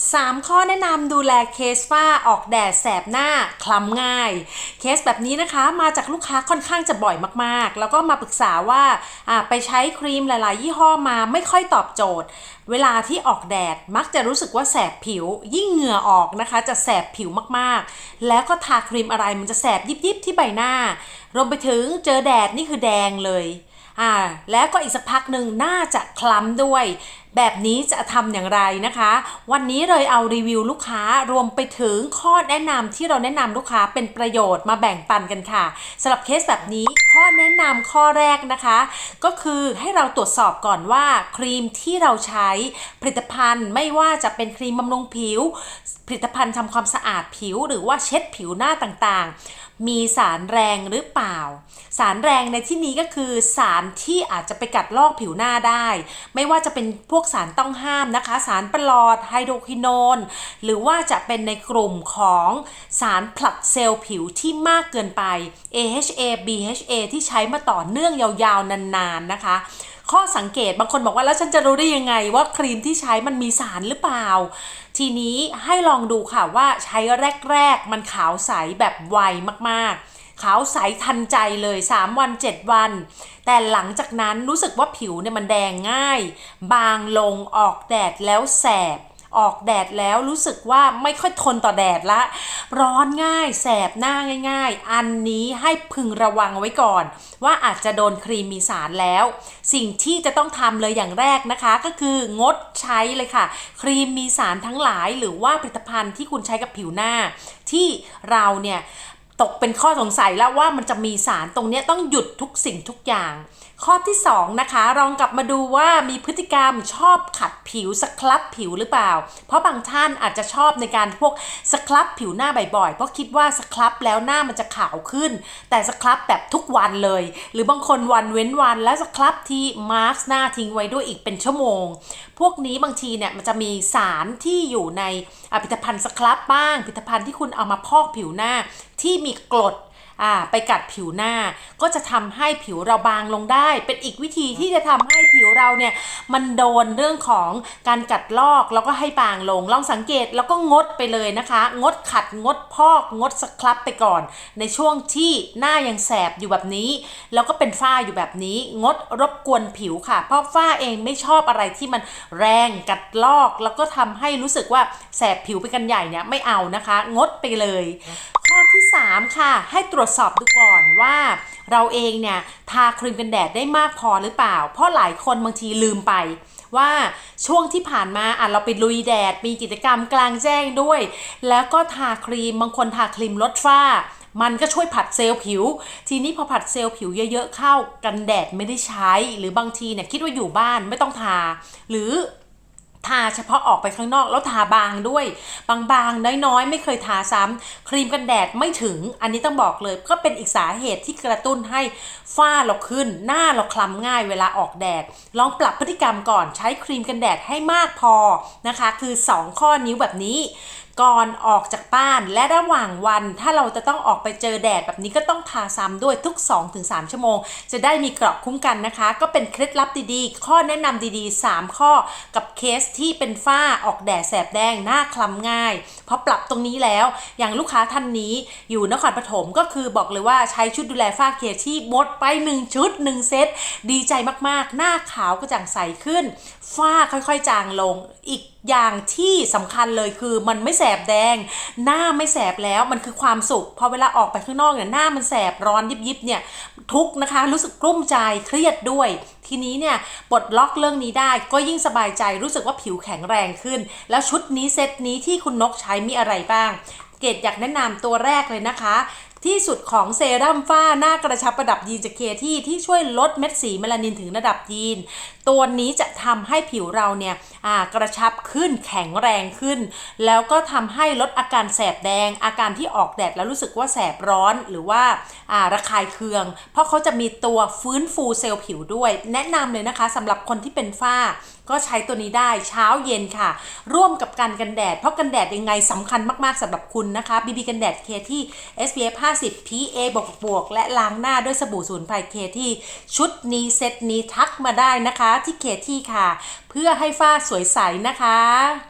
3 ข้อแนะนำดูแลเคสฝ้าออกแดดแสบหน้าคล้ำง่าย เคสแบบนี้นะคะมาจากลูกค้าค่อนข้างจะบ่อยมากๆ แล้วก็มาปรึกษาว่าไปใช้ครีมหลาย ๆ ยี่ห้อมาไม่ค่อยตอบโจทย์ เวลาที่ออกแดดมักจะรู้สึกว่าแสบผิว ยิ่งเหงื่อออกนะคะ จะแสบผิวมากๆ แล้วก็ทาครีมอะไรมันจะแสบยิบๆที่ใบหน้ารวมไปถึงเจอแดดนี่คือแดงเลยอ่าแล้วก็อีกสักพักหนึ่งน่าจะคล้ำด้วย แบบนี้จะทำอย่างไรนะคะ วันนี้เลยเอารีวิวลูกค้ารวมไปถึงข้อแนะนำที่เราแนะนำลูกค้าเป็นประโยชน์มาแบ่งปันกันค่ะสำหรับเคสแบบนี้ข้อแนะนำข้อแรกนะคะ ก็คือให้เราตรวจสอบก่อนว่าครีมที่เราใช้ผลิตภัณฑ์ไม่ว่าจะเป็นครีมบำรุงผิว ผลิตภัณฑ์ทำความสะอาดผิว หรือว่าเช็ดผิวหน้าต่างๆ มีสารแรงหรือเปล่า สารแรงในที่นี้ก็คือสารที่อาจจะไปกัดลอกผิวหน้าได้ ไม่ว่าจะเป็นพวกสารต้องห้ามนะคะ สารประหลอดไฮโดรควินอนหรือว่าจะเป็นในกลุ่มของสารผลัดเซลล์ผิวที่มากเกินไป AHA BHA ที่ใช้มาต่อเนื่องยาวๆ นานๆนะคะ ข้อสังเกตบางคนบอกว่าแล้วฉันจะรู้ได้ยังไงว่าครีมที่ใช้มันมีสารหรือเปล่า ทีนี้ให้ลองดูค่ะว่าใช้แรก ๆ มันขาวใสแบบไวมากๆ ขาวใสทันใจเลย 3 วัน 7 วัน แต่หลังจากนั้นรู้สึกว่าผิวเนี่ยมันแดงง่าย บางลงออกแดดแล้วแสบออกแดดแล้วรู้สึกว่าไม่ค่อยทนต่อแดดละ ร้อนง่ายแสบหน้าง่าย ๆ อันนี้ให้พึงระวังไว้ก่อน ว่าอาจจะโดนครีมมีสารแล้ว สิ่งที่จะต้องทำเลยอย่างแรกนะคะก็คืองดใช้เลยค่ะ ครีมมีสารทั้งหลายหรือว่าผลิตภัณฑ์ที่คุณใช้กับผิวหน้า ที่เราเนี่ย ตกเป็นข้อสงสัยแล้วว่ามันจะมีสารตรงนี้ต้องหยุดทุกสิ่งทุกอย่าง ข้อที่ 2 นะคะลองกลับมาดูว่ามีพฤติกรรมชอบขัดผิวสครับผิวหรือเปล่า เพราะบางท่านอาจจะชอบในการพวกสครับผิวหน้าบ่อยๆ เพราะคิดว่าสครับแล้วหน้ามันจะขาวขึ้น แต่สครับแบบทุกวันเลย หรือบางคนวันเว้นวันแล้วสครับที่มาร์กหน้าทิ้งไว้ด้วยอีกเป็นชั่วโมง พวกนี้บางทีเนี่ยมันจะมีสารที่อยู่ในอะผลิตภัณฑ์สครับบ้างผลิตภัณฑ์ที่คุณเอามาพอกผิวหน้า ที่มีกรดอ่าไปกัดผิวหน้าก็จะทำให้ผิวเราบางลงได้ เป็นอีกวิธีที่จะทำให้ผิวเราเนี่ยมันโดนเรื่องของการกัดลอกแล้วก็ให้บางลง ลองสังเกตแล้วก็งดไปเลยนะคะ งดขัดงดพอกงดสครับไปก่อน ในช่วงที่หน้ายังแสบอยู่แบบนี้ แล้วก็เป็นฝ้าอยู่แบบนี้ งดรบกวนผิวค่ะ เพราะฝ้าเองไม่ชอบอะไรที่มันแรงกัดลอก แล้วก็ทำให้รู้สึกว่าแสบผิวไปกันใหญ่เนี่ยไม่เอานะคะ งดไปเลย ข้อที่ 3 ค่ะ ให้ตรวจสอบดูก่อนว่า เราเองเนี่ยทาครีมกันแดดได้มากพอหรือเปล่า เพราะหลายคนบางทีลืมไปว่าช่วงที่ผ่านมาอะเราไปลุยแดด มีกิจกรรมกลางแจ้งด้วย แล้วก็ทาครีมบางคนทาครีมลดฝ้า มันก็ช่วยผัดเซลล์ผิว ทีนี้พอผัดเซลล์ผิวเยอะๆเข้ากันแดดไม่ได้ใช้ หรือบางทีเนี่ยคิดว่าอยู่บ้านไม่ต้องทา หรือ ทาเฉพาะออกไปข้างนอกแล้วทาบางด้วย บางๆ น้อยๆ ไม่เคยทาซ้ำครีมกันแดดไม่ถึง อันนี้ต้องบอกเลยก็เป็นอีกสาเหตุที่กระตุ้นให้ฝ้าเราขึ้น หน้าเราคล้ำง่ายเวลาออกแดด ลองปรับพฤติกรรมก่อนใช้ครีมกันแดดให้มากพอนะคะ คือ 2 ข้อนิ้วแบบนี้ก่อนออกจากบ้านและระหว่างวัน ถ้าเราจะต้องออกไปเจอแดดแบบนี้ก็ต้องทาซ้ำด้วยทุก 2-3 ชั่วโมง จะได้มีเกราะคุ้มกันนะคะ ก็เป็นเคล็ดลับดีๆ ข้อแนะนำดีๆ 3 ข้อกับเคสที่เป็นฝ้าออกแดดแสบแดงหน้าคล้ำง่ายพอปรับตรงนี้แล้ว อย่างลูกค้าท่านนี้อยู่นครปฐมก็คือบอกเลยว่าใช้ชุดดูแลฝ้าเคที่หมดไป 1 ชุด 1 เซตดีใจมากๆ หน้าขาวกระจ่างใสขึ้น ฝ้าค่อยๆ จางลงอีกอย่างที่สำคัญเลยคือมันไม่แสบแดง หน้าไม่แสบแล้วมันคือความสุขพอเวลาออกไปข้างนอกเนี่ยหน้ามันแสบร้อนยิบๆเนี่ยทุกนะคะ รู้สึกกลุ้มใจเครียดด้วย ทีนี้เนี่ยปลดล็อกเรื่องนี้ได้ก็ยิ่งสบายใจรู้สึกว่าผิวแข็งแรงขึ้น แล้วชุดนี้เซตนี้ที่คุณนกใช้มีอะไรบ้าง เกดอยากแนะนำตัวแรกเลยนะคะ ที่สุดของเซรั่มฝ้าหน้ากระชับระดับยีนจากเคที่ที่ช่วยลดเม็ดสีเมลานินถึงระดับยีนตัวนี้จะทำให้ผิวเราเนี่ยกระชับขึ้นแข็งแรงขึ้น แล้วก็ทำให้ลดอาการแสบแดง อาการที่ออกแดดแล้วรู้สึกว่าแสบร้อนหรือว่าระคายเคือง เพราะเขาจะมีตัวฟื้นฟูเซลล์ผิวด้วย แนะนำเลยนะคะสำหรับคนที่เป็นฝ้าก็ใช้ตัวนี้ได้เช้าเย็นค่ะ ร่วมกับการกันแดด เพราะกันแดดยังไงสำคัญมากๆสำหรับคุณนะคะ BB กันแดดเคที่ SPF 50 PA บวกบวกและล้างหน้าด้วยสบู่สูนไพรเคที่ชุดนี้เซตนี้ทักมาได้นะคะที่เคที่ค่ะ เพื่อให้ฝ้าสวยใสนะคะ